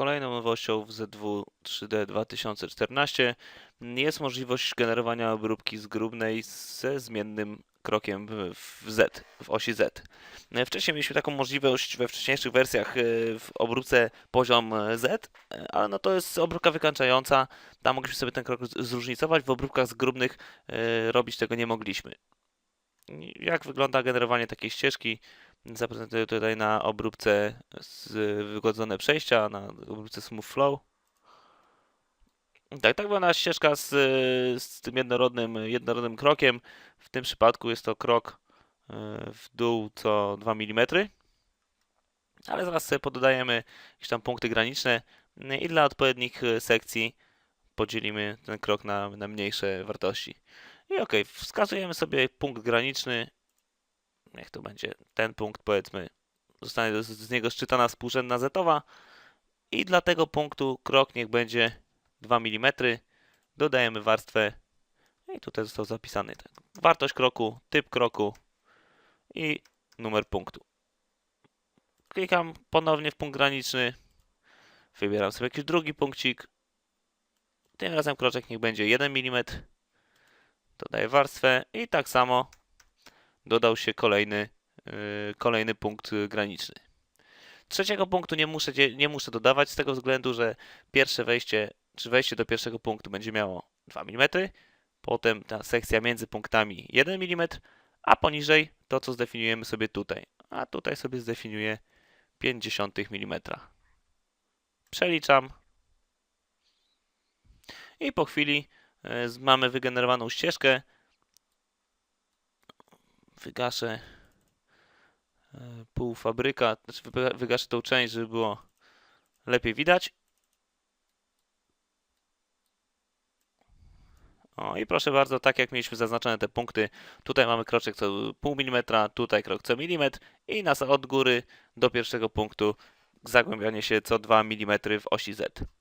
Kolejną nowością w ZW 3D 2014 jest możliwość generowania obróbki zgrubnej ze zmiennym krokiem w Z, w osi Z. Wcześniej mieliśmy taką możliwość we wcześniejszych wersjach e, w obróbce poziom e, Z, e, ale no to jest obróbka wykańczająca. Tam mogliśmy sobie ten krok zróżnicować, w obróbkach zgrubnych robić tego nie mogliśmy. Jak wygląda generowanie takiej ścieżki? Zaprezentuję tutaj na obróbce wygodzone przejścia, na obróbce Smooth Flow. Tak, tak wygląda ścieżka z, z tym jednorodnym, jednorodnym krokiem. W tym przypadku jest to krok e, w dół co 2 mm. Ale zaraz sobie pododajemy jakieś tam punkty graniczne no i dla odpowiednich e, sekcji podzielimy ten krok na, na mniejsze wartości. I ok, wskazujemy sobie punkt graniczny. Niech to będzie ten punkt, powiedzmy. Zostanie z, niego szczytana współrzędna zetowa. I dla tego punktu krok niech będzie 2 mm. Dodajemy warstwę. I tutaj został zapisany tak. wartość kroku, typ kroku i numer punktu. Klikam ponownie w punkt graniczny. Wybieram sobie jakiś drugi punkcik. Tym razem kroczek niech będzie 1 mm. Dodaję warstwę i tak samo dodał się kolejny, yy, kolejny punkt y, graniczny. Trzeciego punktu nie muszę, nie muszę dodawać z tego względu, że pierwsze wejście, czy wejście do pierwszego punktu będzie miało 2 mm, potem ta sekcja między punktami 1 mm, a poniżej to, co zdefiniujemy sobie tutaj. A tutaj sobie zdefiniuję 0,5 mm. Przeliczam i po chwili z- mamy wygenerowaną ścieżkę. Wygaszę e, półfabryka, znaczy wyga- wygaszę tą część, żeby było lepiej widać. O i proszę bardzo, tak jak mieliśmy zaznaczone te punkty, tutaj mamy kroczek co pół milimetra, tutaj krok co milimetr i nas od góry do pierwszego punktu zagłębianie się co 2 mm w osi Z.